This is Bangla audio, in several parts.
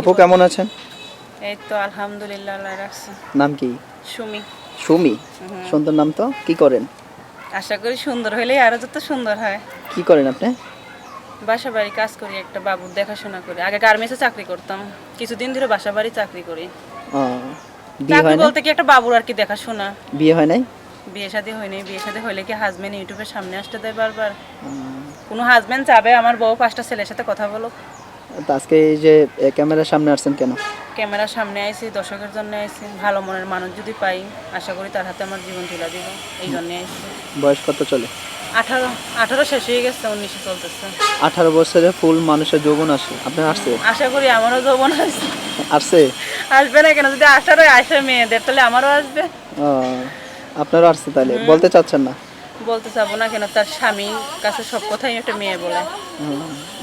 আপু কেমন আছেন? এই তো আলহামদুলিল্লাহ আল্লাহ রাখছে। নাম কি? সুমি। সুমি? সুন্দর নাম তো? কি করেন? আশা করি সুন্দর হলেই আরও যত সুন্দর হয়। কি করেন আপনি? বাসা বাড়ি কাজ করি একটা বাবুর দেখাশোনা করি। আগে গার্মেন্টসে চাকরি করতাম। কিছুদিন ধরে বাসা বাড়ি চাকরি করি। বিয়ে চাকরি হয় বলতে কি একটা বাবুর আর কি দেখাশোনা। বিয়ে হয় নাই? বিয়ে শাদী হয়নি বিয়ে শাদী হইলে কি হাজবেন্ড ইউটিউবের সামনে আসতে দেয় বারবার? কোনো হাজবেন্ড চাবে আমার বউ পাঁচটা ছেলের সাথে কথা বলো তো আজকে এই যে ক্যামেরার সামনে আসছেন কেন? ক্যামেরার সামনে আইছি দর্শকের জন্য আইছি ভালো মনের মানুষ যদি পাই আশা করি তার হাতে আমার জীবন তুলে দিব এই জন্য আইছি। বয়স কত চলে? আঠারো আঠারো শেষ হয়ে গেছে উনিশে চলতেছে। আঠারো বছরে ফুল মানুষের যৌবন আসে আপনার আসছে? আশা করি আমারও যৌবন আসবে আসছে? আসবে না কেন? যদি আসার আসে মেয়েদের তাহলে আমারও আসবে। ও, আপনারও আসছে তাহলে? বলতে চাচ্ছেন না? বলতে চাবো না কেন তার স্বামী কাছে সব কথাই একটা মেয়ে বলে।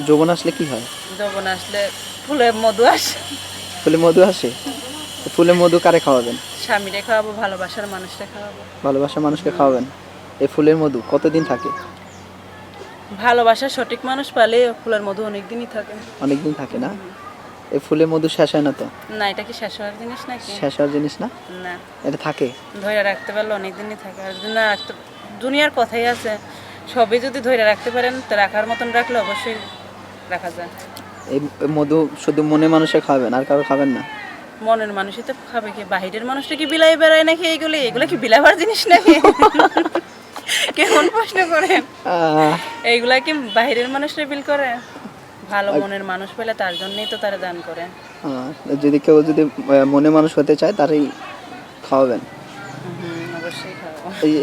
যৌবন আসলে কি হয়? যৌবন আসলে ফুলে মধু আসে। ফুলে মধু আসে? ফুলে মধু কারে খাওয়াবেন? স্বামীরে খাওয়াবো ভালোবাসার মানুষটা খাওয়াবো। ভালোবাসার মানুষকে খাওয়াবেন? এই ফুলের মধু কতদিন থাকে? ভালোবাসার সঠিক মানুষ পালে ফুলের মধু অনেক দিনই থাকে। অনেক দিন থাকে না? এই ফুলের মধু শেষ হয় না তো? না এটা কি শেষ হওয়ার জিনিস নাকি? শেষ হওয়ার জিনিস না? না। এটা থাকে? ধরে রাখতে পারলে অনেক দিনই থাকে। আর যদি না রাখতে দুনিয়ার কথাই আছে। সবই যদি ধরে রাখতে পারেন তো রাখার মতন রাখলে অবশ্যই রাখা যায়। এই মধু শুধু মনে মানুষে খাবেন আর কারও খাবেন না? মনের মানুষই তো খাবে কি? বাহিরের মানুষটা কি বিলাই বেড়ায় নাকি এইগুলো? এগুলো কি বিলাবার জিনিস নাকি? কেমন প্রশ্ন করেন? এইগুলা কি বাহিরের মানুষরা বিল করে? ভালো মনের মানুষ পেলে তার জন্যই তো তারা দান করে। যদি কেউ যদি মনে মানুষ হতে চায় তারই খাওয়াবেন। অবশ্যই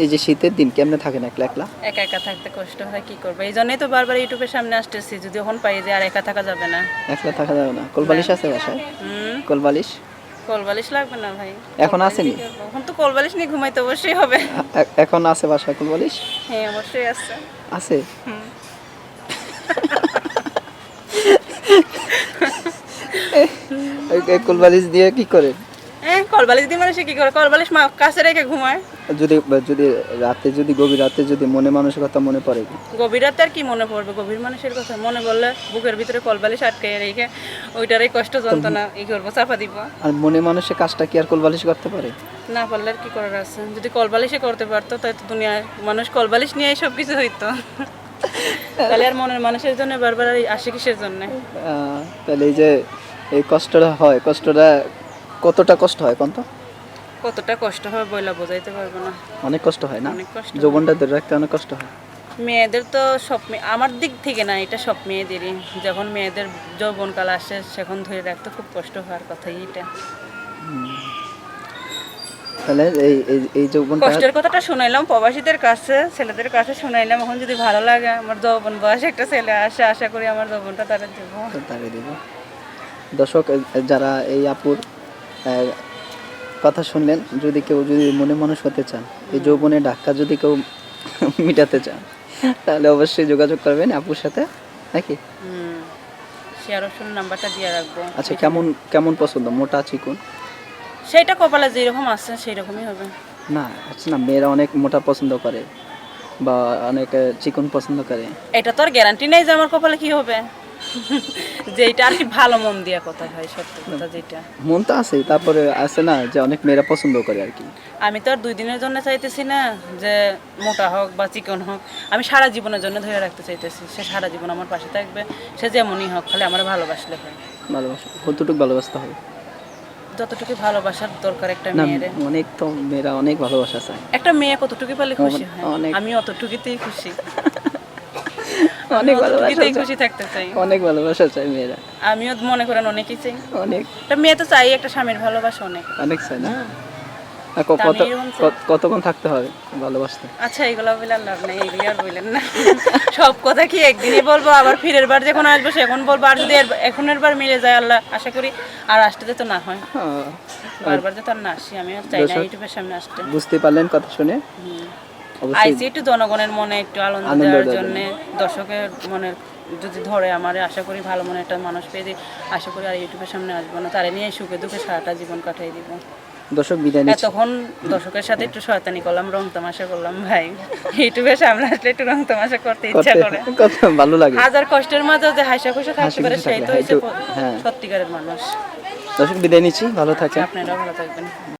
এই যে শীতের দিন কেমনে থাকেন একলা একলা? একা একা থাকতে কষ্ট হয় কি করব? এই জন্যই তো বারবার ইউটিউবের সামনে আসতেছি যদি ওখান পাই যে আর একা থাকা যাবে না। একলা থাকা যাবে না। কোলবালিশ আছে বাসায়? কোলবালিশ? কোলবালিশ লাগবে না ভাই। এখন আসেনি? এখন তো কোলবালিশ নিয়ে ঘুমাইতে অবশ্যই হবে। এখন আছে বাসায় কোলবালিশ? হ্যাঁ অবশ্যই আছে। আছে? কোলবালিশ দিয়ে কি করে? হ্যাঁ কলবালিশ দিয়ে মানুষে কি করে? কলবালিশ মা কাছে রেখে ঘুমায়। যদি যদি রাতে যদি গভীর রাতে যদি মনে মানুষের কথা মনে পড়ে? গভীর রাতে আর কি মনে পড়বে? গভীর মানুষের কথা মনে বললে বুকের ভিতরে কলবালিশ আটকে রেখে ওইটারই কষ্ট যন্ত্রণা ই করব চাপা দিব। আর মনে মানুষের কাজটা কি আর কলবালিশ করতে পারে? না পারলে আর কি করার আছে? যদি কলবালিশে করতে পারতো তাই তো দুনিয়ায় মানুষ কলবালিশ নিয়ে সব কিছু হইতো। তাহলে আর মনের মানুষের জন্য বারবার আসে কিসের জন্য? তাহলে এই যে এই কষ্টটা হয় কষ্টটা কতটা কষ্ট হয় কোন তো কতটা কষ্ট হবে বইলা বোঝাইতে পারব না। অনেক কষ্ট হয় না? অনেক কষ্ট। যৌবনটা ধরে রাখতে অনেক কষ্ট হয়। মেয়েদের তো সব আমার দিক থেকে না এটা সব মেয়েদেরই। যখন মেয়েদের যৌবনকাল আসে সেখন ধরে রাখতে খুব কষ্ট হওয়ার কথাই এটা তাহলে এই এই যৌবনটা কষ্টের কথাটা শুনাইলাম প্রবাসীদের কাছে ছেলেদের কাছে শুনাইলাম। এখন যদি ভালো লাগে আমার যৌবন বয়সে একটা ছেলে আসে আশা করি আমার যৌবনটা তারা দেবো। তারে দিব। দর্শক যারা এই আপুর কথা শুনলেন যদি কেউ যদি মনে মানুষ হতে চান এই যৌবনে ডাক্কা যদি কেউ মিটাতে চান তাহলে অবশ্যই যোগাযোগ করবেন আপুর সাথে নাকি? নাম্বারটা দিয়ে রাখব। আচ্ছা কেমন কেমন পছন্দ মোটা চিকুন সেইটা কপালে যেরকম আছে সেই রকমই হবে। না আচ্ছা না মেয়েরা অনেক মোটা পছন্দ করে বা অনেক চিকন পছন্দ করে। এটা তো আর গ্যারান্টি নেই যে আমার কপালে কি হবে। যেটা আর কি ভালো মন দিয়া কথা হয় সত্যি কথা যেটা। মন তো আছেই তারপরে আছে না যে অনেক মেয়েরা পছন্দ করে আর কি। আমি তো আর দুই দিনের জন্য চাইতেছি না যে মোটা হোক বা চিকন হোক আমি সারা জীবনের জন্য ধরে রাখতে চাইতেছি সে সারা জীবন আমার পাশে থাকবে সে যেমনই হোক খালি আমার ভালোবাসলে হয়। ভালোবাসা কতটুকু ভালোবাসতে হবে? যতটুকু ভালোবাসার দরকার একটা মেয়ের। অনেক তো মেয়েরা অনেক ভালোবাসা চায়। একটা মেয়ে কতটুকু পেলে খুশি হয়। আমি অতটুকুতেই খুশি। অনেক ভালোবাসা খুশি থাকতে চাই। অনেক ভালোবাসা চায় মেয়েরা। আমিও মনে করেন অনেকই চাই। অনেক। একটা মেয়ে তো চাই একটা স্বামীর ভালোবাসা অনেক। অনেক চায় না? তা কত চাই। কতক্ষণ থাকতে হবে ভালোবাসতে? আচ্ছা এগুলো বলে লাভ নেই এগুলি আর বললেন না। সব কথা কি একদিনই বলব আবার ফিরের বার যখন আসব সেখন বলব আর যদি এর- এখনের বার মিলে যায় আল্লাহ আশা করি আর আসতে তো না হয়। হ্যাঁ, বারবার যাতে আর না আসি আমি আর চাই না ইউটিউবের সামনে আসতে। বুঝতে পারলেন কথা শুনে? আইসি একটু জনগণের মনে একটু আনন্দ দেওয়ার জন্য দর্শকের মনে যদি ধরে আমার আশা করি ভালো মনে একটা মানুষ পেয়ে দিই আশা করি আর ইউটিউবের সামনে আসব না। তারে নিয়ে সুখে দুঃখে সারাটা জীবন কাটাই দিব। দর্শক বিদায় নিচ্ছি। এতক্ষণ দর্শকের সাথে একটু শয়তানি করলাম রং তামাশা করলাম ভাই। ইউটিউবে সামনে আসলে একটু রং তামাশা করতে ইচ্ছা করে। কত ভালো লাগে। হাজার কষ্টের মাঝে যে হাসা খুশি থাকতে পারে সেই তো হচ্ছে হ্যাঁ। সত্যিকারের মানুষ। দর্শক বিদায় নিচ্ছি। ভালো থাকেন। আপনারাও ভালো থাকবেন।